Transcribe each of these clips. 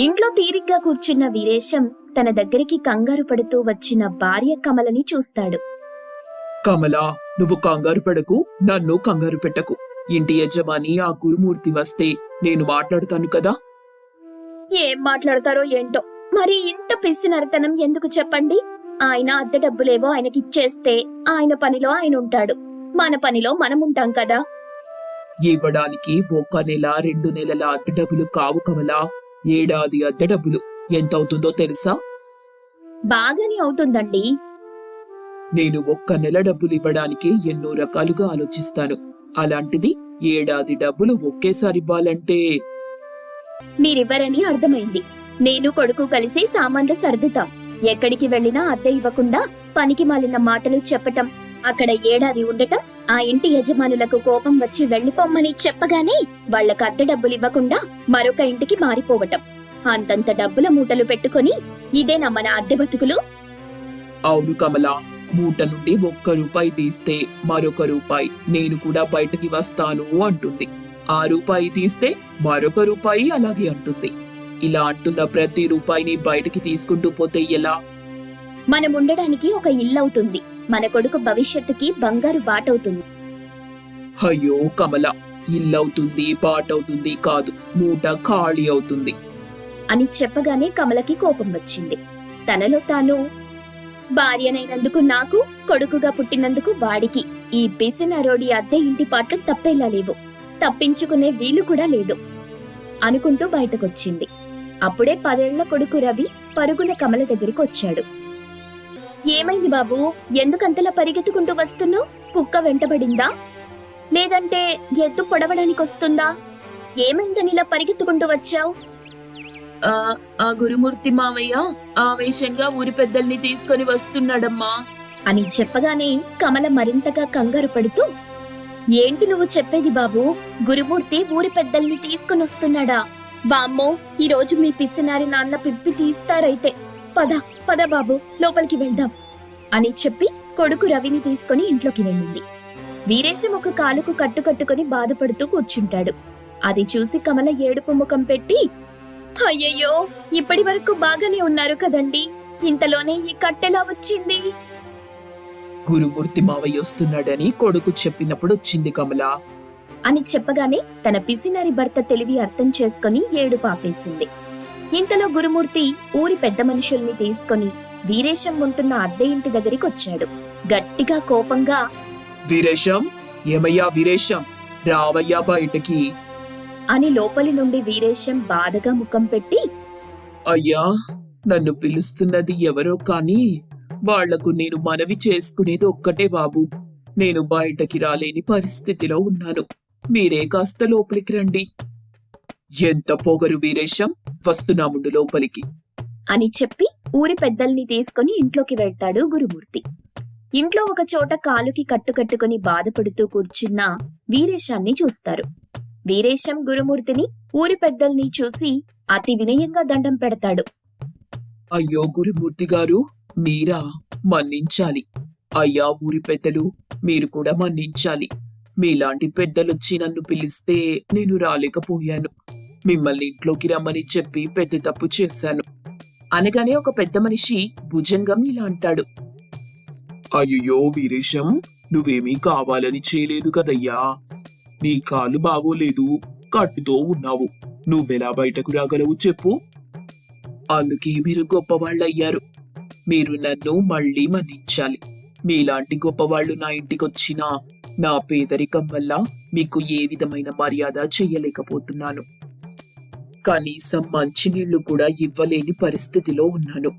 ఇంట్లో తీరిగ్గా కూర్చున్న వీరేశం తన దగ్గరికి కంగారు పడుతూ వచ్చిన భార్య కమలని చూస్తాడు. కమలా నువ్వు కంగారు పడకు నన్ను కంగారు పెట్టకు. ఇంటి యజమాని ఆ గురుమూర్తి వస్తే నేను మాట్లాడుతాను కదా? ఏం మాట్లాడతారో ఏంటో? మరి ఇంత పిసినరతనం ఎందుకు చెప్పండి? ఆయన అద్దె డబ్బులేవో ఆయనకిచ్చేస్తే ఆయన పనిలో ఆయన ఉంటాడు. మన పనిలో మనం ఉంటాం కదా? ఇవ్వడానికి ఒక్క నెల రెండు నెలల అద్దె డబ్బులు కావు కమలా. ఏడాది అద్దె డబ్బులు. ఎంత అవుతుందో తెలుసా? బాగానే అవుతుందండి. నేను ఒక్క నెల డబ్బులు ఇవ్వడానికి ఎన్నో రకాలుగా ఆలోచిస్తాను. అలాంటిది ఏడాది డబ్బులు ఒకేసారి ఇవ్వాలంటే? మీరివ్వరని అర్థమైంది. నేను కొడుకు కలిసి సామాన్లు సర్దుతాం. ఎక్కడికి వెళ్ళినా అద్దె ఇవ్వకుండా పనికి మాలిన మాటలు చెప్పటం అక్కడ ఏడాది ఉండటం ఆ ఇంటి యజమానులకు కోపం వచ్చి వెళ్ళిపోమ్మని చెప్పగానే వాళ్ళకు అద్దె డబ్బులు ఇవ్వకుండా మరొక ఇంటికి మారిపోవటం. అంతంత డబ్బుల మూటలు పెట్టుకొని ఇదేనా మన అద్దె బతుకులు? అవును కమలా మూట నుండి ఒక్క రూపాయి తీస్తే మరొక రూపాయి నేను కూడా బయటకి వస్తాను అంటుంది. ఆ రూపాయి తీస్తే మరొక రూపాయి అలాగే అంటుంది. ఇలా అంటున్న ప్రతి రూపాయిని బయటకి తీసుకుంటూ పోతే ఎలా? మనం ఉండడానికి ఒక ఇల్లవుతుంది మన కొడుకు భవిష్యత్తుకి బంగారు బాటవుతుంది. అయ్యో కమల ఇల్లవుతుంది పాటవుతుంది కాదు మూట ఖాళీ అవుతుంది. అని చెప్పగానే కమలకి కోపం వచ్చింది. తనలో తాను భార్యనైనందుకు నాకు కొడుకుగా పుట్టినందుకు వాడికి ఈ పిసినరోడి అద్దె ఇంటి పాటలు తప్పేలా లేవు. తప్పించుకునే వీలు కూడా లేదు అనుకుంటూ బయటకొచ్చింది. అప్పుడే పదేళ్ళ కొడుకు రవి పరుగున కమల దగ్గరికి వచ్చాడు. ఏమైంది బాబు? ఎందుకంతలా పరిగెత్తుకుంటూ వస్తున్నావు? కుక్క వెంటబడిందా? లేదంటే ఎద్దు పొడవడానికి వస్తుందా? ఏమైందని ఇలా పరిగెత్తుకుంటూ వచ్చావు? ఆ గురుమూర్తి మావయ్య ఆవేశంగా ఊరి పెద్దల్ని తీసుకొని వస్తున్నాడమ్మా. అని చెప్పగానే కమల మరింతగా కంగారు పడుతూ ఏంటి నువ్వు చెప్పేది బాబు? గురుమూర్తి ఊరి పెద్దల్ని తీసుకుని వస్తున్నాడా? వామ్మో ఈ రోజు మీ పిసినారి నాన్న పిప్పి తీస్తారైతే. పద పద బాబు లోపలికి వెళ్దాం అని చెప్పి కొడుకు రవిని తీసుకుని ఇంట్లోకి వెళ్ళింది. వీరేశం ఒక కాలుకు కట్టుకట్టుకుని బాధపడుతూ కూర్చుంటాడు. అది చూసి కమల ఏడుపు ముఖం పెట్టి అయ్యయ్యో ఇప్పటి వరకు బాగానే ఉన్నారు కదండి ఇంతలోనే ఈ కట్టెలా వచ్చింది? గురుమూర్తి మావయ్య వస్తున్నాడని కొడుకు చెప్పినప్పుడు వచ్చింది కమల. అని చెప్పగానే తన పిసినారి భర్త తెలివి అర్థం చేసుకుని ఏడు పాపేసింది ఇంతలో గురుమూర్తి ఊరి పెద్ద మనుషుల్ని తీసుకొని వీరేశం ఉంటున్న అద్దె ఇంటి దగ్గరికి వచ్చాడు గట్టిగా కోపంగా వీరేశం ఏమయ్యా వీరేశం? రావయ్యా బయటకి. అని లోపలి నుండి వీరేశం బాధగా ముఖం పెట్టి అయ్యా నన్ను పిలుస్తున్నది ఎవరో కాని వాళ్ళకు నేను మనవి చేసుకునేది ఒక్కటే బాబు. నేను బయటకి రాలేని పరిస్థితిలో ఉన్నాను. మీరే కాస్త లోపలికి రండి. ఎంత పొగరు వీరేశం? వస్తున్నాముండు లోపలికి. అని చెప్పి ఊరి పెద్దల్ని తీసుకుని ఇంట్లోకి వెళ్తాడు గురుమూర్తి. ఇంట్లో ఒక చోట కాలుకి కట్టుకట్టుకుని బాధపడుతూ కూర్చున్న వీరేశాన్ని చూస్తారు. వీరేశం గురుమూర్తిని ఊరి పెద్దల్ని చూసి అతి వినయంగా దండం పెడతాడు. అయ్యో గురుమూర్తి గారు మీరా? మన్నించాలి. అయ్యా ఊరి పెద్దలు మీరు కూడా మన్నించాలి. మీలాంటి పెద్దలొచ్చి నన్ను పిలిస్తే నేను రాలేకపోయాను. మిమ్మల్ని ఇంట్లోకి రమ్మని చెప్పి పెద్ద తప్పు చేశాను. అనగానే ఒక పెద్ద మనిషి భుజంగం ఇలా అంటాడు. అయ్యో వీరేశం నువ్వేమీ కావాలని చేయలేదు కదయ్యా. నీ కాలు బాగోలేదు కట్టుతో ఉన్నావు. నువ్వెలా బయటకు రాగలవు చెప్పు. అందుకే మీరు గొప్పవాళ్ళయ్యారు. మీరు నన్ను మళ్ళీ మన్నించాలి. మీలాంటి గొప్పవాళ్ళు నా ఇంటికొచ్చినా నా పేదరికం వల్ల మీకు ఏ విధమైన మర్యాద చెయ్యలేకపోతున్నాను కనీసం మంచినీళ్ళు కూడా ఇవ్వలేని పరిస్థితిలో ఉన్నాను.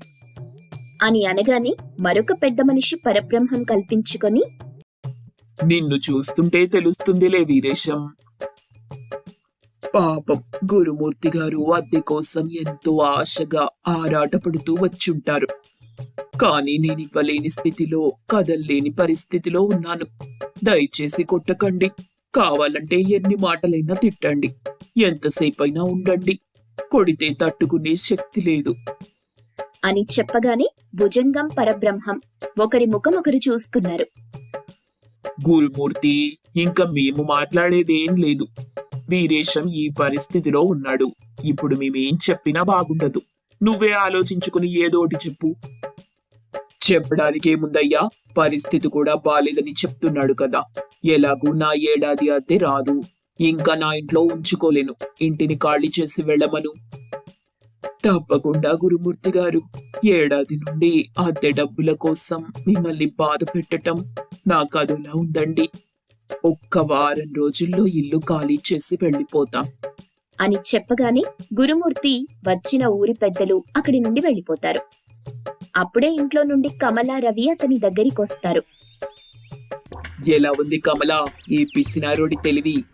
అని అనగానే మరొక పెద్ద మనిషి పరబ్రహ్మం కల్పించుకొని నిన్ను చూస్తుంటే తెలుస్తుందిలే వీరేశం. పాపం గురుమూర్తి గారు అద్దె కోసం ఎంతో ఆశగా ఆరాటపడుతూ వచ్చుంటారు. కానీ నేను ఇవ్వలేని స్థితిలో కదల్లేని పరిస్థితిలో ఉన్నాను. దయచేసి కొట్టకండి. కావాలంటే ఎన్ని మాటలైనా తిట్టండి. ఎంతసేపైనా ఉండండి. కొడితే తట్టుకునే శక్తి లేదు. అని చెప్పగానే భుజంగం పరబ్రహ్మం ఒకరి ముఖం ఒకరు చూసుకున్నారు. గురుమూర్తి ఇంకా మేము మాట్లాడేదేం లేదు. వీరేశం ఈ పరిస్థితిలో ఉన్నాడు. ఇప్పుడు మేమేం చెప్పినా బాగుండదు. నువ్వే ఆలోచించుకుని ఏదోటి చెప్పు. చెప్పడానికి ఏముందయ్యా పరిస్థితి కూడా బాలేదని చెప్తున్నాడు కదా. ఎలాగూ నా ఏడాది అద్దె రాదు. ఇంకా నా ఇంట్లో ఉంచుకోలేను. ఇంటిని ఖాళీ చేసి వెళ్ళమను. తప్పకుండా గురుమూర్తి గారు. ఏడాది నుండి అద్దె డబ్బుల కోసం మిమ్మల్ని బాధ పెట్టటం నాకు అదోలా ఉందండి. ఒక్క వారం రోజుల్లో ఇల్లు ఖాళీ చేసి వెళ్ళిపోతాం. అని చెప్పగానే గురుమూర్తి వచ్చిన ఊరి పెద్దలు అక్కడి నుండి వెళ్ళిపోతారు. అప్పుడే ఇంట్లో నుండి కమల రవి అతని దగ్గరికి వస్తారు. ఎలా ఉంది కమలా? ఈ పిసినారోడి తెలివి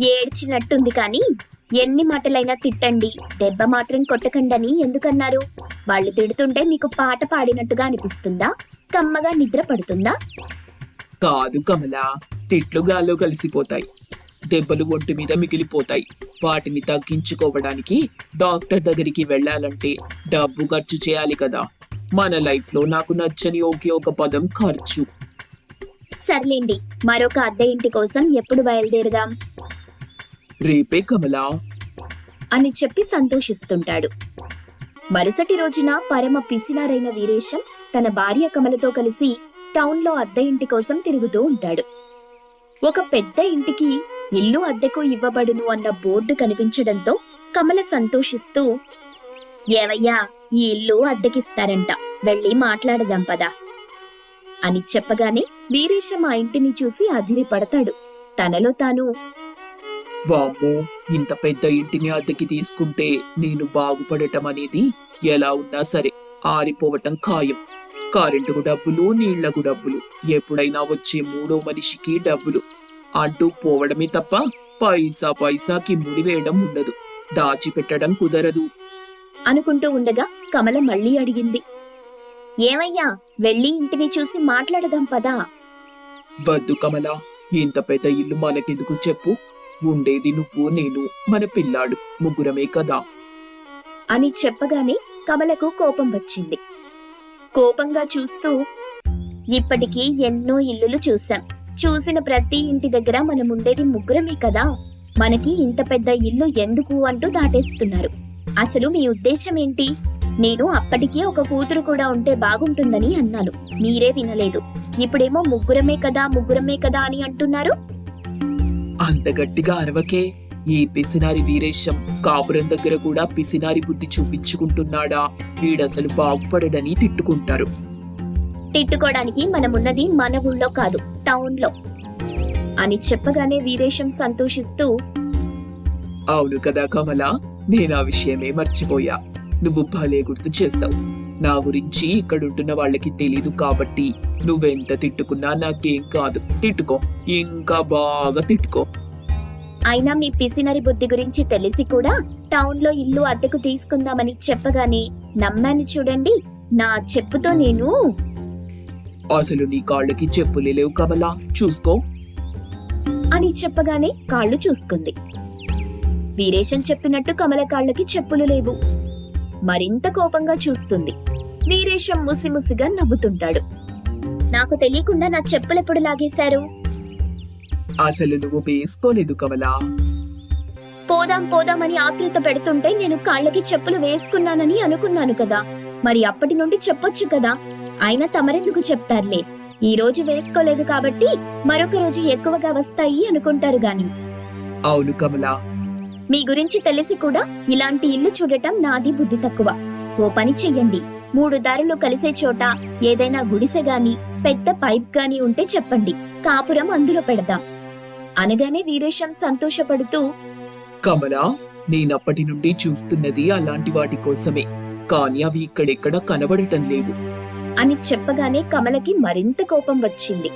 ఏడ్చినట్టుంది కానీ ఎన్ని మాటలైనా తిట్టండి. దెబ్బ మాత్రం కొట్టకండని ఎందుకన్నారు? వాళ్ళు తిడుతుంటే మీకు పాట పాడినట్టుగా అనిపిస్తుందా? కమ్మగా నిద్ర పడుతుందా? కాదు కమలా తిట్లు గాల్లో కలిసిపోతాయి. దెబ్బలు ఒంటి మీద మిగిలిపోతాయి. వాటిని తగ్గించుకోవడానికి డాక్టర్ దగ్గరికి వెళ్ళాలంటే డబ్బు ఖర్చు చేయాలి కదా. మన లైఫ్లో నాకు నచ్చని ఒకే ఒక పదం ఖర్చు. సర్లేండి మరొక అద్దె ఇంటి కోసం ఎప్పుడు బయలుదేరదాం? రేపే కమలా. అని చెప్పి సంతోషిస్తుంటాడు. మరుసటి రోజున పరమ పిసినారైన వీరేశం తన భార్య కమలతో కలిసి టౌన్లో అద్దె ఇంటి కోసం తిరుగుతూ ఉంటాడు. ఒక పెద్ద ఇంటికి ఇల్లు అద్దెకు ఇవ్వబడును అన్న బోర్డు కనిపించడంతో కమల సంతోషిస్తూ ఏవయ్యా ఈ ఇల్లు అద్దెకిస్తారంట. వెళ్ళి మాట్లాడదాం పదా. అని చెప్పగానే వీరేశం ఆ ఇంటిని చూసి అదిరిపడతాడు. తనలో తాను వామ్మో ఇంత పెద్ద ఇంటిని అద్దెకి తీసుకుంటే నేను బాగుపడటం అనేది ఎలా ఉన్నా సరే ఆరిపోవటం ఖాయం. కరెంటుకు డబ్బులు నీళ్ళకు డబ్బులు ఎప్పుడైనా వచ్చే మూడో మనిషికి డబ్బులు. అంటూ పోవడమే తప్ప పైసా పైసాకి ముడివేయడం ఉండదు దాచిపెట్టడం కుదరదు. అనుకుంటూ ఉండగా కమల మళ్ళీ అడిగింది. ఏమయ్యా వెళ్ళి ఇంటిని చూసి మాట్లాడదాం పదా. వద్దు కమలా ఇంత పెద్ద ఇల్లు మనకెందుకు చెప్పు? ఉండేది నువ్వు నేను మన పిల్లాడు ముగ్గురమే కదా. అని చెప్పగానే కమలకు కోపం వచ్చింది. కోపంగా చూస్తూ ఇప్పటికీ ఎన్నో ఇల్లులు చూశాం. చూసిన ప్రతి ఇంటి దగ్గర మనం ఉండేది ముగ్గురమే కదా. మనకి ఇంత పెద్ద ఇల్లు ఎందుకు అంటూ దాటేస్తున్నారు. అసలు మీ ఉద్దేశం ఏంటి? నేను అప్పటికే ఒక కూతురు కూడా ఉంటే బాగుంటుందని అన్నాను. మీరే వినలేదు. ఇప్పుడేమో ముగ్గురమే కదా ముగ్గురమే కదా అని అంటున్నారు. అంత గట్టిగా అరవకే ఈ పిసినారి వీరేశం కాపురం దగ్గర కూడా పిసినారి బుద్ధి చూపించుకుంటున్నాడా? వీడసలు బాగుపడడని తిట్టుకుంటారు. తిట్టుకోవడానికి మనమున్నది మన ఊళ్ళో కాదు టౌన్లో అని చెప్పగానే వీరేశం సంతోషిస్తూ అవును కదా కమల నేను ఆ విషయమే మర్చిపోయా. నువ్వు భలే గుర్తు చేసావు నా గురించి ఇక్కడుంటున్న వాళ్ళకి తెలీదు కాబట్టి నువ్వెంత తిట్టుకున్నా నాకేం కాదు. తిట్టుకో. ఇంకా బాగా తిట్టుకో. అయినా మీ పిసినరి బుద్ధి గురించి తెలిసి కూడా టౌన్లో ఇల్లు అద్దెకు తీసుకుందామని చెప్పగానే నమ్మాను చూడండి. నా చెప్పుతో నేను అసలు నీ కాళ్ళకి చెప్పులే లేవు కమలా. చూసుకో. అని చెప్పగానే కాళ్ళు చూసుకుంది. వీరేశం చెప్పినట్టు కమల కాళ్ళకి చెప్పులు లేవు. మరింత కోపంగా చూస్తుంది. వీరేశం ముసిముసిగా నవ్వుతుంటాడు. నాకు తెలియకుండా నా చెప్పులెప్పుడు లాగేశారు? అసలు నువ్వు వేసుకోలేదు కమలా. పోదాం పోదామని ఆతృత పెడుతుంటే నేను కాళ్ళకి చెప్పులు వేసుకున్నానని అనుకున్నాను కదా. మరి అప్పటి నుండి చెప్పొచ్చు కదా. అయినా తమరెందుకు చెప్తారులే. ఈ రోజు వేసుకోలేదు కాబట్టి మరొక రోజు ఎక్కువగా వస్తాయి అనుకుంటారు గాని. అవును కమలా. మీ గురించి తెలిసి కూడా ఇలాంటి ఇల్లు చూడటం నాది బుద్ధి తక్కువ. ఓ పని చెయ్యండి. మూడు దారులు కలిసే చోట ఏదైనా గుడిసె గాని పెద్ద పైప్ గాని ఉంటే చెప్పండి. కాపురం అందులో పెడదాం. అనగానే వీరేశం సంతోషపడుతూ కమలా నేనప్పటి నుండి చూస్తున్నది అలాంటి వాటి కోసమే. కానీ అవి ఇక్కడెక్కడ కనబడటం లేవు. అని చెప్పగానే కమలకి మరింత కోపం వచ్చింది.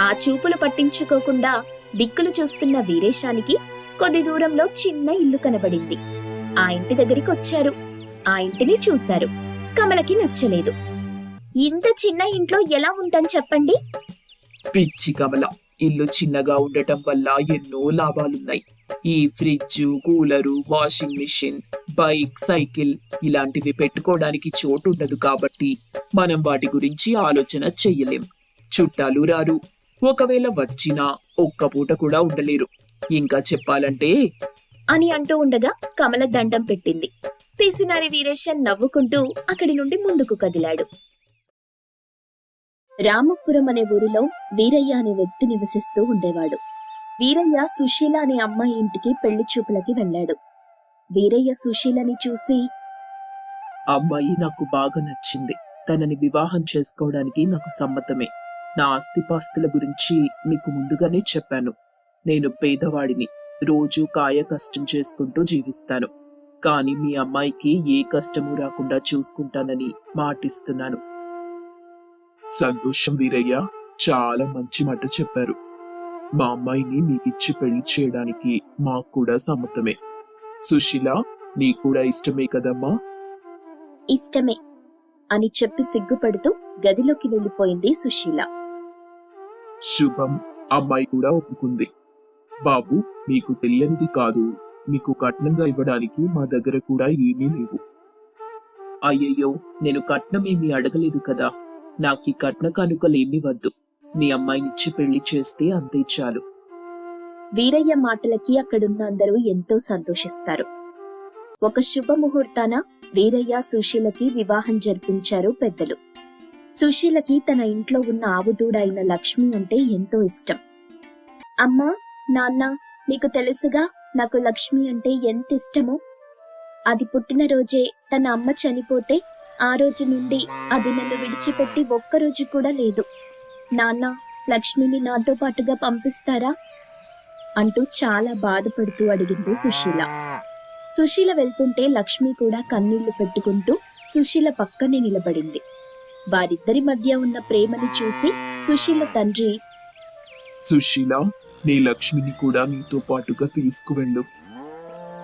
ఆ చూపులు పట్టించుకోకుండా దిక్కులు చూస్తున్న వీరేశానికి కొద్ది దూరంలో చిన్న ఇల్లు కనబడింది. ఆ ఇంటి దగ్గరికి వచ్చారు. ఆ ఇంటిని చూశారు. కమలకి నచ్చలేదు. ఇంత చిన్న ఇంట్లో ఎలా ఉంటాం చెప్పండి? పిచ్చి కమల ఇల్లు చిన్నగా ఉండటం వల్ల ఎన్నో లాభాలున్నాయి. ఈ fridge cooler washing machine bike cycle ఇలాంటివి పెట్టుకోవడానికి చోటు ఉండదు కాబట్టి మనం వాటి గురించి ఆలోచన చెయ్యలేం. చుట్టాలు రారు. ఒకవేళ వచ్చినా ఒక్క పూట కూడా ఉండలేరు. ఇంకా చెప్పాలంటే? అని అంటూ ఉండగా కమల దండం పెట్టింది. పిసినారి వీరేశన్ నవ్వుకుంటూ అక్కడి నుండి ముందుకు కదిలాడు. రామపురం అనే ఊరిలో వీరయ్య అనే వ్యక్తి నివసిస్తూ ఉండేవాడు. వీరయ్య సుశీల అనే అమ్మాయి ఇంటికి పెళ్ళి చూపులకి వెళ్ళాడు. వీరయ్య సుశీలని చూసి అమ్మాయి నాకు బాగా నచ్చింది. తనని వివాహం చేసుకోవడానికి నాకు సమ్మతమే. నా ఆస్తిపాస్తుల గురించి మీకు ముందుగానే చెప్పాను. నేను పేదవాడిని. రోజు కాయ కష్టం చేసుకుంటూ జీవిస్తాను. కానీ మీ అమ్మాయికి ఏ కష్టము రాకుండా చూసుకుంటానని మాటిస్తున్నాను. సంతోషం వీరయ్య చాలా మంచి మాట చెప్పారు. మా అమ్మాయిని మీకిచ్చి పెళ్ళి చేయడానికి మాకు కూడా సమ్మతమే. సుశీల నీకు కూడా ఇష్టమే కదమ్మా? ఇష్టమే అని చెప్పి సిగ్గుపడుతూ గదిలోకి వెళ్ళిపోయింది సుశీల. శుభం అమ్మాయి కూడా ఒప్పుకుంది. బాబు మీకు తెలియనిది కాదు. మీకు కట్నంగా ఇవ్వడానికి మా దగ్గర కూడా ఏమీ లేవు. అయ్యయ్యో నేను కట్నం అడగలేదు కదా. నాకు ఈ కట్న కానుకలేమీ వద్దు. మీ అమ్మాయినిచ్చి పెళ్ళి చేస్తే అంతే చాలు. వీరయ్య మాటలకి అక్కడున్న అందరూ ఎంతో సంతోషిస్తారు. ఒక శుభముహూర్తాన వీరయ్య సుశీలకి వివాహం జరిపించారు పెద్దలు. సుశీలకి తన ఇంట్లో ఉన్న ఆవుదూడ అయిన లక్ష్మి అంటే ఎంతో ఇష్టం. అమ్మా నాన్న మీకు తెలుసుగా నాకు లక్ష్మి అంటే ఎంత ఇష్టమో? అది పుట్టినరోజే తన అమ్మ చనిపోతే ఆ రోజు నుండి అది నన్ను విడిచిపెట్టి ఒక్కరోజు కూడా లేదు. నాన్న లక్ష్మిని నాతో పాటుగా పంపిస్తారా? అంటూ చాలా బాధపడుతూ అడిగింది సుశీల. సుశీల వెళ్తుంటే లక్ష్మి కూడా కన్నీళ్ళు పెట్టుకుంటూ సుశీల పక్కనే నిలబడింది. వారిద్దరి మధ్య ఉన్న ప్రేమని చూసి సుశీల తండ్రి సుశీల నీ లక్ష్మిని కూడా నీతో పాటుగా తీసుకువెళ్ళు.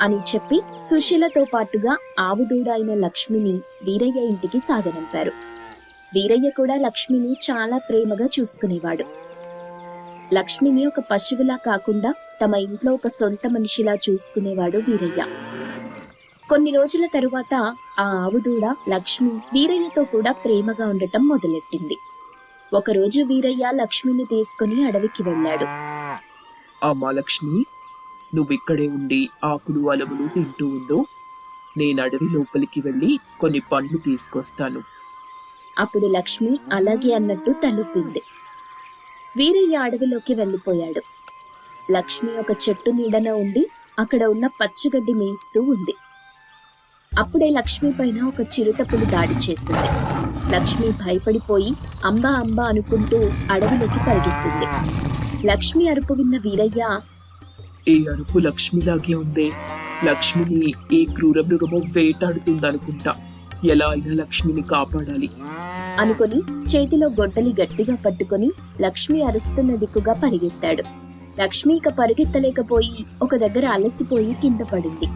అని చెప్పి సుశీలతో పాటుగా ఆవుదూడ అయిన లక్ష్మిని వీరయ్య ఇంటికి సాగనంపారు. వీరయ్య కూడా లక్ష్మిని చాలా ప్రేమగా చూసుకునేవాడు. లక్ష్మిని ఒక పశువులా కాకుండా తమ ఇంట్లో ఒక సొంత మనిషిలా చూసుకునేవాడు వీరయ్య. కొన్ని రోజుల తరువాత ఆ ఆవుదూడ లక్ష్మి వీరయ్యతో కూడా ప్రేమగా ఉండటం మొదలెట్టింది. ఒకరోజు వీరయ్య లక్ష్మిని తీసుకుని అడవికి వెళ్ళాడు. అమ్మా లక్ష్మి నువ్విక్కడే ఉండి ఆకులు అలములు తింటూ ఉండు. నేను అడవి లోపలికి వెళ్ళి కొన్ని పండ్లు తీసుకొస్తాను. అప్పుడు లక్ష్మి అలాగే అన్నట్టు తలుపింది. వీరయ్య అడవిలోకి వెళ్ళిపోయాడు. లక్ష్మి ఒక చెట్టు నీడన ఉండి అక్కడ ఉన్న పచ్చిగడ్డి మేస్తూ ఉంది. అప్పుడే లక్ష్మి పైన ఒక చిరుతపులి దాడి చేసింది. లక్ష్మి భయపడిపోయి అంబా అంబా అనుకుంటూ అడవిలోకి పరిగెత్తింది. లక్ష్మి అరుపు విన్న వీరయ్య ఏ అరుపు లక్ష్మిలాగే ఉందే. లక్ష్మిని ఏ క్రూర మృగమో వేటాడుతుందనుకుంటా. ఎలా అయినా లక్ష్మిని కాపాడాలి. అనుకొని చేతిలో గొడ్డలి గట్టిగా పట్టుకొని లక్ష్మి అరుస్తున్న దిక్కుగా పరిగెత్తాడు. లక్ష్మి ఇక పరిగెత్తలేకపోయి ఒక దగ్గర అలసిపోయి కింద పడింది.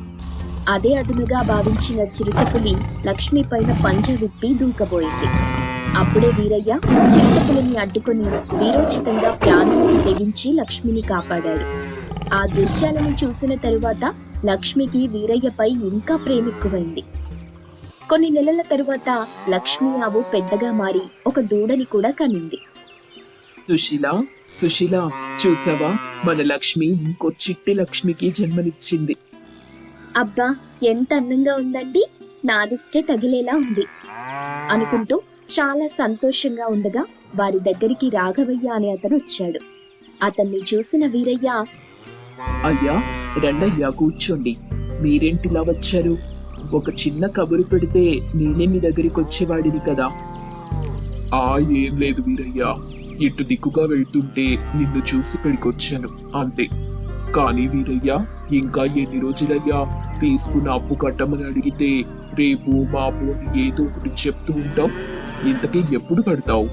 అదే అదునుగా భావించిన చిరుతపులి లక్ష్మి పైన పంజ విప్పి దూకబోయింది. అప్పుడే వీరయ్య చిరుతపులిని అడ్డుకొని వీరోచితంగా ప్రాణాలను తెగించి లక్ష్మిని కాపాడాడు. ఆ దృశ్యాలను చూసిన తరువాత లక్ష్మికి వీరయ్యపై ఇంకా ప్రేమిక్కువైంది కొన్ని నెలల తరువాత లక్ష్మి ఆవు పెద్దగా మారి ఒక దూడని కూడా కనింది. సుశీల సుశీల చూసావా? మన లక్ష్మి ఇంకో చిట్టి లక్ష్మికి జన్మనిచ్చింది. అబ్బా ఎంత అందంగా ఉందండి. నాదిష్టే తగిలేలా ఉంది. అనుకుంటూ చాలా సంతోషంగా ఉండగా వారి దగ్గరికి రాఘవయ్య అనే అతను వచ్చాడు. అతన్ని చూసిన వీరయ్య అయ్యా రండయ్యా కూర్చోండి. మీరేంటిలా వచ్చారు? ఒక చిన్న కబురు పెడితే నేనే మీ దగ్గరికి వచ్చేవాడిని కదా. ఆ ఏం లేదు వీరయ్యా. ఇటు దిక్కుగా వెళ్తుంటే నిన్ను చూసి ఇక్కడికొచ్చాను అంతే. కానీ వీరయ్యా ఇంకా ఎన్ని రోజులయ్యా? తీసుకున్న అప్పు కట్టమని అడిగితే రేపు మాపు అని ఏదో ఒకటి చెప్తూ ఉంటావు. ఇంతకీ ఎప్పుడు కడతావు?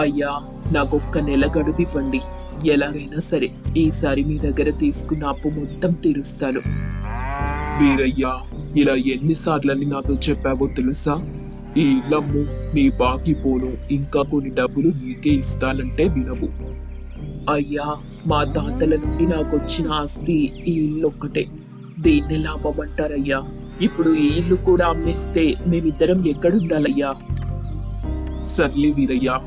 అయ్యా నాకొక్క నెల గడువు ఇవ్వండి ఎలాగైనా సరే ఈసారి మీ దగ్గర తీసుకున్న అప్పు మొత్తం తీరుస్తాను. వీరయ్యా ఇలా ఎన్నిసార్లని నాతో చెప్పావో తెలుసా? ఈ ఇల్లమ్ము నీ బాకీ పోను. ఇంకా కొన్ని డబ్బులు నీకే ఇస్తానంటే వినవు. అయ్యా మా తాతల నుండి నాకు వచ్చిన ఆస్తి ఈ ఇల్లు ఒక్కటే. దీన్ని లాభమంటారయ్యా. ఇప్పుడు ఈ ఇల్లు కూడా అమ్మేస్తే మేమిద్దరం ఎక్కడుండాలయ్యా? సర్లే వీరయ్యా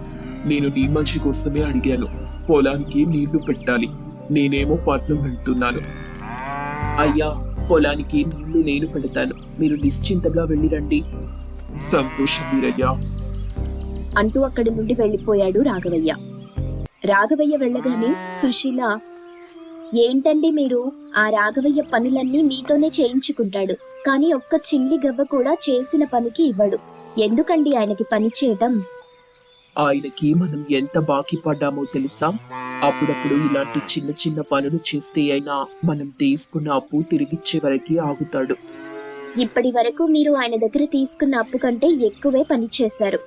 నేను నీ మంచి కోసమే అడిగాను. పొలానికి నీళ్ళు పెట్టాలి. నేనేమో పట్నం వెళ్తున్నాను. అయ్యా పొలానికి నీళ్ళు నేను పెడతాను. మీరు నిశ్చింతగా వెళ్ళిరండి. సంతోషం వీరయ్యా. అంటూ అక్కడి నుండి వెళ్ళిపోయాడు రాఘవయ్య. రాఘవయ్య వెళ్ళగానే సుశీల ఏంటండి మీరు? ఆ రాఘవయ్య పనులన్నీ మీతోనే చేయించుకుంటాడు. కానీ ఒక్క చిల్లి గవ్వ కూడా చేసిన పనికి ఇవ్వడు. ఎందుకండి ఆయనకి పని చేయటం? ఆయనకి మనం ఎంత బాకీ పడ్డామో తెలుసా? అప్పుడప్పుడు ఇలాంటి చిన్న చిన్న పనులు చేస్తే అయినా మనం తీసుకున్న అప్పు తిరిగిచ్చే వరకు ఆగుతాడు. ఇప్పటి వరకు మీరు ఆయన దగ్గర తీసుకున్న అప్పు కంటే ఎక్కువే పని చేశారు.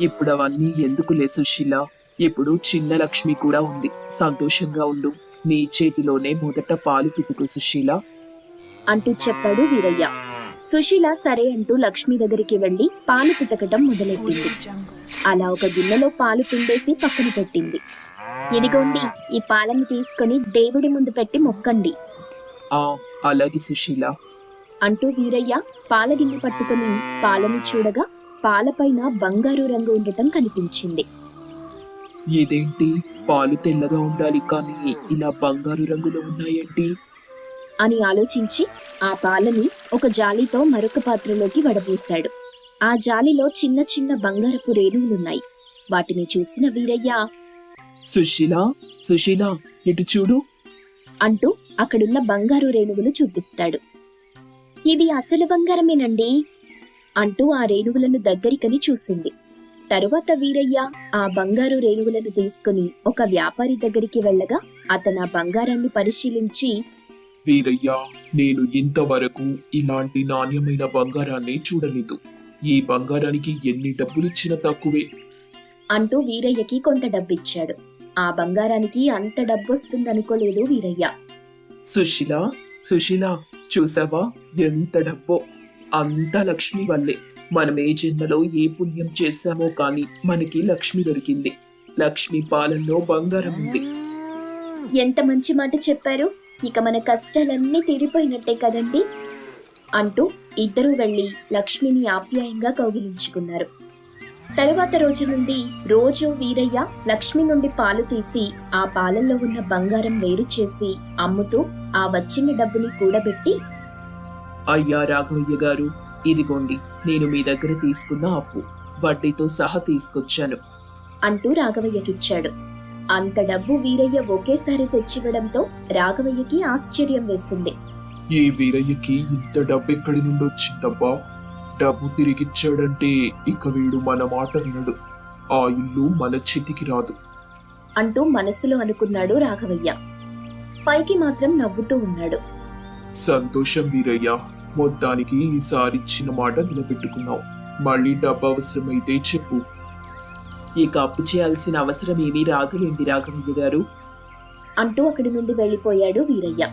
ఇప్పుడు అవన్నీ ఎందుకులే సుశీల ఇప్పుడు చిన్న లక్ష్మి కూడా ఉంది. సంతోషంగా ఉండు. నీ చేతిలోనే మొదట పాలు పితుకు సుశీల. అంటూ చెప్పాడు వీరయ్య. సుశీల సరే అంటూ లక్ష్మి దగ్గరికి వెళ్ళి పాలు పితకటం మొదలెట్టింది. అలా ఒక గిన్నెలో పాలు పిండేసి పక్కన పెట్టింది. ఇదిగోండి ఈ పాలను తీసుకొని దేవుడి ముందు పెట్టి మొక్కండి. ఆ అలాగే సుశీల. అంటూ వీరయ్య పాల గిన్నె పట్టుకుని పాలను చూడగా పాలపైన బంగారు రంగు ఉండటం కనిపించింది. ఇదేంటి? పాలు తెల్లగా ఉండాలి కానీ ఇలా బంగారు రంగులో ఉన్నాయేంటి? అని ఆలోచించి ఆ పాలని ఒక జాలీతో మరొక పాత్రలోకి వడబోశాడు. ఆ జాలీలో చిన్న చిన్న బంగారపు రేణువులున్నాయి. వాటిని చూసిన వీరయ్య సుశీల సుశీల ఇటు చూడు. అంటూ అక్కడున్న బంగారు రేణువులు చూపిస్తాడు. ఇది అసలు బంగారమేనండి? అంటూ ఆ రేణువులను దగ్గరికని చూసింది. తరువాత వీరయ్య ఆ బంగారు రేణువులను తీసుకుని ఒక వ్యాపారి దగ్గరికి వెళ్ళగా అతను ఆ బంగారాన్ని పరిశీలించి వీరయ్య నేను ఇంతవరకు ఇలాంటి నాణ్యమైన బంగారాన్ని చూడలేదు. ఈ బంగారానికి ఎన్ని డబ్బులిచ్చినా తక్కువే. అంటూ వీరయ్యకి కొంత డబ్బిచ్చాడు. ఆ బంగారానికి అంత డబ్బొస్తుందనుకోలేదు వీరయ్య. సుశీల సుశీల చూసావా? ఎంత డబ్బో. అంత లక్ష్మి వల్లే. మనం ఏ జన్మలో ఏ పుణ్యం చేశామో కానీ మనకి లక్ష్మి దొరికింది. లక్ష్మి పాలల్లో బంగారం ఉంది. ఎంత మంచి మాట చెప్పారు? ఇక మన కష్టాలన్నీ తీరిపోయినట్టే కదండి? అంటూ ఇద్దరూ వెళ్ళి లక్ష్మిని ఆప్యాయంగా కౌగిలించుకున్నారు. తరువాత రోజు నుండి రోజు వీరయ్య లక్ష్మి నుండి పాలు తీసి ఆ పాలల్లో ఉన్న బంగారం వేరు చేసి అమ్ముతూ ఆ వచ్చిన డబ్బుని కూడబెట్టి అయ్యా రాఘవయ్య గారు ఇదిగోండి నేను మీ దగ్గర తీసుకున్న అప్పు వడ్డీతో సహా తీసుకొచ్చాను. అంటూ రాఘవయ్యకిచ్చాడు. అంత డబ్బు వీరయ్య ఒకేసారి తెచ్చివ్వడంతో రాఘవయ్యకి ఆశ్చర్యం వేసింది. ఈ వీరయ్యకి ఇంత డబ్బు ఎక్కడి నుండి వచ్చిందబ్బా డబ్బు తిరిగిచ్చాడంటే ఇక వీడు మన మాట వినడు. ఆ ఇల్లు మన చేతికి రాదు. అంటూ మనసులో అనుకున్నాడు రాఘవయ్య. పైకి మాత్రం నవ్వుతూ ఉన్నాడు. సంతోషం వీరయ్య. మొత్తానికి ఈసారి ఇచ్చిన మాట నిలబెట్టుకున్నావు. మళ్ళీ డబ్బు అవసరమైతే చెప్పు. ఇక అప్పు చేయాల్సిన అవసరం ఏమీ రాదులేండి రాఘవయ్య గారు? అంటూ అక్కడి నుండి వెళ్ళిపోయాడు వీరయ్య.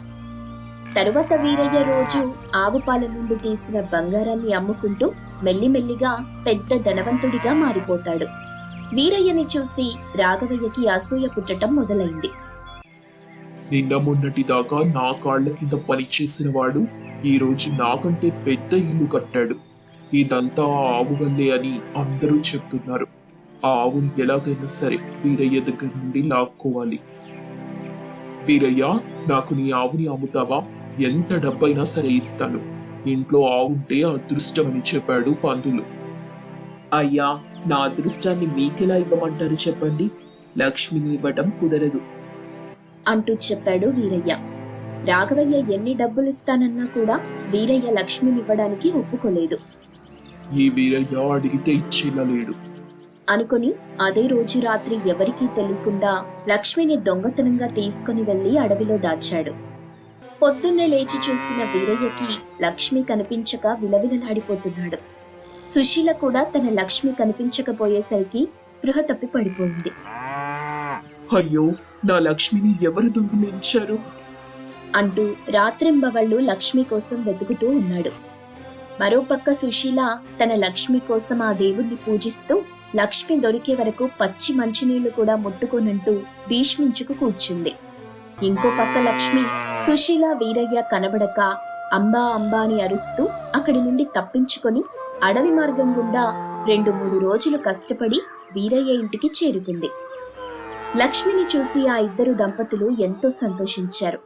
తరువాత వీరయ్య రోజు ఆవు పాల నుండి తీసిన బంగారాన్ని అమ్ముకుంటూ మెల్లిమెల్లిగా పెద్ద ధనవంతుడిగా మారిపోతాడు. వీరయ్యని చూసి రాఘవయ్యకి అసూయ పుట్టటం మొదలైంది. నిన్న మొన్నటి దాకా నా కాళ్ళ కింద పనిచేసిన వాడు ఈ రోజు నాకంటే పెద్ద ఇల్లు కట్టాడు. ఇదంతా ఆవు వల్లే అని అందరూ చెప్తున్నారు. ఆ ఆవుని ఎలాగైనా సరే వీరయ్య దగ్గర నుండి లాక్కోవాలి. వీరయ్య నాకు నీ ఆవుని అమ్ముతావా? ఎంత డబ్బైనా సరే ఇస్తాను. ఇంట్లో ఆవుంటే అదృష్టం అని చెప్పాడు పందులు అయ్యా నా అదృష్టాన్ని మీకెలా ఇవ్వమంటారు చెప్పండి? లక్ష్మిని ఇవ్వటం కుదరదు. అంటూ చెప్పాడు వీరయ్య. రాఘవయ్య ఎన్ని డబ్బులిస్తానన్నా కూడా వీరయ్య లక్ష్మినివ్వడానికి ఒప్పుకోలేదు. ఈ వీరయ్య అడిగితే ఇచ్చేలా లేడు. అనుకుని అదే రోజు రాత్రి ఎవరికీ తెలియకుండా లక్ష్మిని దొంగతనంగా తీసుకుని వెళ్ళి అడవిలో దాచాడు. పొద్దున్నే లేచి చూసిన వీరయ్యకి లక్ష్మి కనిపించక విలవిలలాడిపోతున్నాడు. సుశీల కూడా తన లక్ష్మి కనిపించకపోయేసరికి స్పృహ తప్పి పడిపోయింది. అయ్యో నా లక్ష్మిని ఎవరు దొంగిలించారు అంటూ రాత్రింబవళ్ళు లక్ష్మి కోసం వెతుకుతూ ఉన్నాడు. మరోపక్క సుశీల తన లక్ష్మి కోసం ఆ దేవుణ్ణి పూజిస్తూ లక్ష్మి దొరికే వరకు పచ్చి మంచినీళ్ళు కూడా ముట్టుకోనంటూ భీష్మించుకు కూర్చుంది. ఇంకో పక్క లక్ష్మి సుశీల వీరయ్య కనబడక అంబా అంబా అని అరుస్తూ అక్కడి నుండి తప్పించుకొని అడవి మార్గం గుండా రెండు మూడు రోజులు కష్టపడి వీరయ్య ఇంటికి చేరుకుంది. లక్ష్మిని చూసి ఆ ఇద్దరు దంపతులు ఎంతో సంతోషించారు.